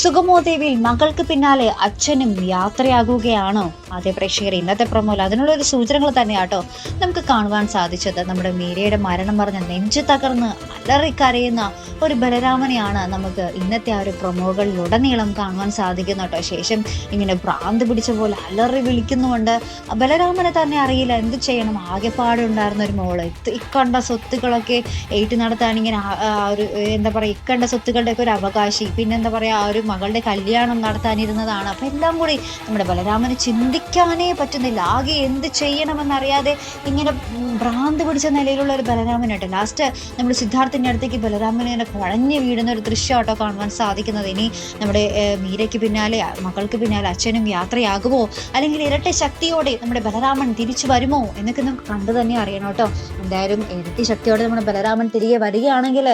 സുഗമോദേവിയിൽ മകൾക്ക് പിന്നാലെ അച്ഛനും യാത്രയാകുകയാണോ. അതേ പ്രേക്ഷകർ ഇന്നത്തെ പ്രമോല അതിനുള്ള ഒരു സൂചനകൾ തന്നെയാട്ടോ നമുക്ക് കാണുവാൻ സാധിച്ചത്. നമ്മുടെ മീരയുടെ മരണം പറഞ്ഞ നെഞ്ചു തകർന്ന് അലറിക്കരയുന്ന ഒരു ബലരാമനെയാണ് നമുക്ക് ഇന്നത്തെ ആ ഒരു പ്രൊമോകളിലുടനീളം കാണുവാൻ സാധിക്കുന്നു കേട്ടോ ശേഷം ഇങ്ങനെ ഭ്രാന്ത് പിടിച്ച പോലെ അലറി വിളിക്കുന്നുകൊണ്ട് ബലരാമനെ തന്നെ അറിയില്ല. എന്ത് ചെയ്യണം? ആകെപ്പാടെ ഉണ്ടായിരുന്ന ഒരു മോൾ. ഇക്കണ്ട സ്വത്തുക്കളൊക്കെ ഏറ്റു നടത്താൻ ഇങ്ങനെ ഒരു എന്താ പറയുക ഇക്കണ്ട സ്വത്തുക്കളുടെ ഒക്കെ ഒരു അവകാശി. പിന്നെന്താ പറയുക ഒരു മകളുടെ കല്യാണം നടത്താനിരുന്നതാണ്. അപ്പം എല്ലാം കൂടി നമ്മുടെ ബലരാമന് ചിന്തിക്കാനേ പറ്റുന്നില്ല. ആകെ എന്ത് ചെയ്യണമെന്നറിയാതെ ഇങ്ങനെ ഭ്രാന്ത് പിടിച്ച നിലയിലുള്ള ഒരു ബലരാമനായിട്ട് ലാസ്റ്റ് നമ്മുടെ സിദ്ധാർത്ഥിന്റെ അടുത്തേക്ക് ബലരാമനെ ഇങ്ങനെ കുഴഞ്ഞു വീഴുന്ന ഒരു ദൃശ്യമാട്ടോ കാണുവാൻ സാധിക്കുന്നത്. ഇനി നമ്മുടെ മീരയ്ക്ക് പിന്നാലെ മകൾക്ക് പിന്നാലെ അച്ഛനും യാത്രയാകുമോ? അല്ലെങ്കിൽ ഇരട്ട ശക്തിയോടെ നമ്മുടെ ബലരാമൻ തിരിച്ചു വരുമോ? എന്നൊക്കെ നമുക്ക് കണ്ടു തന്നെ അറിയണം കേട്ടോ എന്തായാലും ഇരട്ടി ശക്തിയോടെ നമ്മുടെ ബലരാമൻ തിരികെ വരികയാണെങ്കിൽ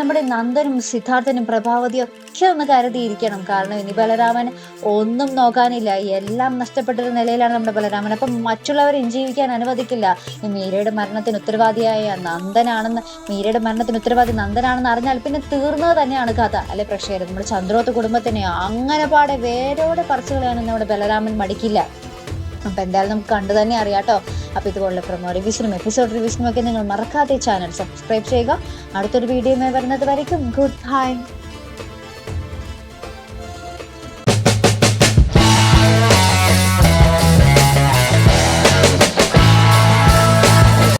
നമ്മുടെ നന്ദനും സിദ്ധാർത്ഥനും പ്രഭാവതിയും ഒക്കെ ഒന്ന് കരുതിയിരിക്കണം കാരണം ഇനി ബലരാമൻ ഒന്നും നോക്കാനില്ല. എല്ലാം നഷ്ടപ്പെട്ടൊരു നിലയിലാണ് നമ്മുടെ ബലരാമൻ. അപ്പം മറ്റുള്ളവരെ ജീവിക്കാൻ അനുവദിക്കില്ല. മീരയുടെ മരണത്തിന് ഉത്തരവാദിയായ നന്ദനാണെന്ന് മീരയുടെ മരണത്തിന് ഉത്തരവാദി നന്ദനാണെന്ന് അറിഞ്ഞാൽ പിന്നെ തീർന്നത് തന്നെയാണ് കഥ. അല്ലെ പക്ഷേ നമ്മുടെ ചന്ദ്രോത്ത് കുടുംബത്തിനെ അങ്ങനെ പാടെ വേരോടെ പറിച്ചു നമ്മുടെ ബലരാമൻ മടിക്കില്ല. അപ്പം എന്തായാലും നമുക്ക് കണ്ടു തന്നെ അറിയാട്ടോ അപ്പോൾ ഇതുപോലുള്ള പ്രൊമോ റിവ്യൂസിനും എപ്പിസോഡ് റിവ്യൂസിനും ഒക്കെ നിങ്ങൾ മറക്കാതെ ചാനൽ സബ്സ്ക്രൈബ് ചെയ്യുക. അടുത്തൊരു വീഡിയോയുമായി വരുന്നത് വരയ്ക്കും. Good bye